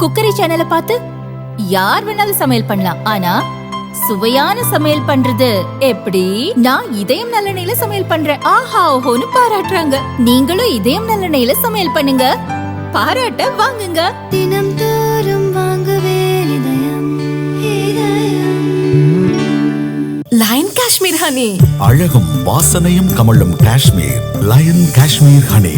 Cookery சேனலை பார்த்து யார் வேணாலும் சமையல் பண்ணலாம். ஆனா சுவையான சமையல் பண்றது எப்படி? நான் இதயம் நல்லெண்ணெயில சமையல் பண்றேன். ஆஹா ஓஹோன்னு பாராட்டுறாங்க. நீங்களும் இதயம் நல்லெண்ணெயில சமையல் பண்ணுங்க. பாராட்ட வாங்குங்க. தினம் தோறும் வாங்குவே இதயம் இதயம். லயன் காஷ்மீர் ஹனி அழகும் வாசனையும் கமழும் காஷ்மீர். லயன் காஷ்மீர் ஹனி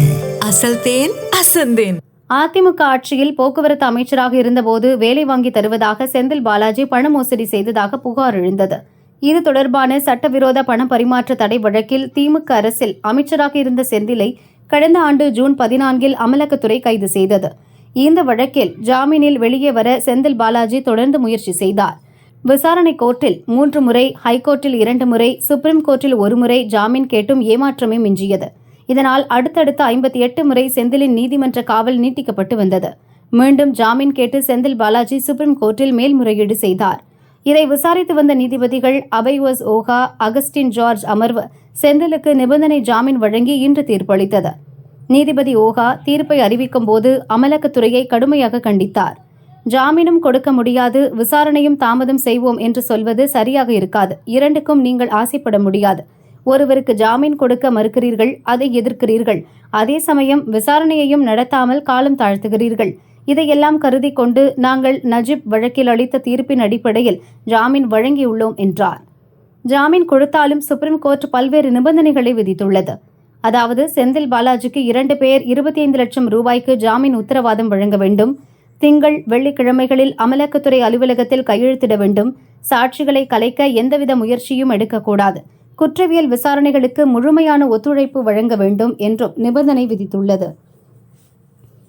அசல் தேன் அசந்தேன். அதிமுக ஆட்சியில் போக்குவரத்து அமைச்சராக இருந்தபோது வேலை வாங்கி தருவதாக செந்தில் பாலாஜி பண மோசடி செய்ததாக புகார் எழுந்தது. இது தொடர்பான சட்டவிரோத பண பரிமாற்ற தடை வழக்கில் திமுக அரசில் அமைச்சராக இருந்த செந்திலை கடந்த ஆண்டு ஜூன் பதினான்கில் அமலாக்கத்துறை கைது செய்தது. இந்த வழக்கில் ஜாமீனில் வெளியே வர செந்தில் பாலாஜி தொடர்ந்து முயற்சி செய்தார். விசாரணை கோர்ட்டில் மூன்று முறை ஹைகோர்ட்டில் இரண்டு முறை சுப்ரீம் கோர்ட்டில் ஒரு முறை ஜாமீன் கேட்டும் ஏமாற்றமே மிஞ்சியது. இதனால் அடுத்தடுத்த ஐம்பத்தி எட்டு முறை செந்திலின் நீதிமன்ற காவல் நீட்டிக்கப்பட்டு வந்தது. மீண்டும் ஜாமீன் கேட்டு செந்தில் பாலாஜி சுப்ரீம் கோர்ட்டில் மேல்முறையீடு செய்தார். இதை விசாரித்து வந்த நீதிபதிகள் அபைவஸ் ஓகா அகஸ்டின் ஜார்ஜ் அமர்வு செந்திலுக்கு நிபந்தனை ஜாமீன் வழங்கி இன்று தீர்ப்பளித்தது நீதிபதி ஓகா தீர்ப்பை அறிவிக்கும் போது அமலாக்கத்துறையை கடுமையாக கண்டித்தார். ஜாமீனும் கொடுக்க முடியாது விசாரணையும் தாமதம் செய்வோம் என்று சொல்வது சரியாக இருக்காது. இரண்டுக்கும் நீங்கள் ஆசைப்பட முடியாது. ஒருவருக்கு ஜாமீன் கொடுக்க மறுக்கிறீர்கள் அதை எதிர்க்கிறீர்கள். அதே சமயம் விசாரணையையும் நடத்தாமல் காலம் தாழ்த்துகிறீர்கள். இதையெல்லாம் கருதி கொண்டு நாங்கள் நஜிப் வழக்கில் அளித்த தீர்ப்பின் அடிப்படையில் ஜாமீன் வழங்கியுள்ளோம் என்றார். ஜாமீன் கொடுத்தாலும் சுப்ரீம் கோர்ட் பல்வேறு நிபந்தனைகளை விதித்துள்ளது. அதாவது செந்தில் பாலாஜிக்கு இரண்டு பேர் இருபத்தி ஐந்து லட்சம் ரூபாய்க்கு ஜாமீன் உத்தரவாதம் வழங்க வேண்டும். திங்கள் வெள்ளிக்கிழமைகளில் அமலாக்கத்துறை அலுவலகத்தில் கையெழுத்திட வேண்டும். சாட்சிகளை கலைக்க எந்தவித முயற்சியும் எடுக்கக்கூடாது குற்றவியல் விசாரணைகளுக்கு முழுமையான ஒத்துழைப்பு வழங்க வேண்டும் என்றும் நிபந்தனை விதித்துள்ளது.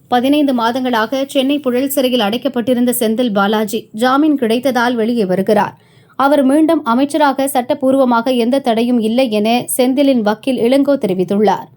பதினைந்து மாதங்களாக சென்னை புழல் சிறையில் அடைக்கப்பட்டிருந்த செந்தில் பாலாஜி ஜாமீன் கிடைத்ததால் வெளியே வருகிறார். அவர் மீண்டும் அமைச்சராக சட்டப்பூர்வமாக எந்த தடையும் இல்லை என செந்திலின் வக்கீல் இளங்கோ தெரிவித்துள்ளார்.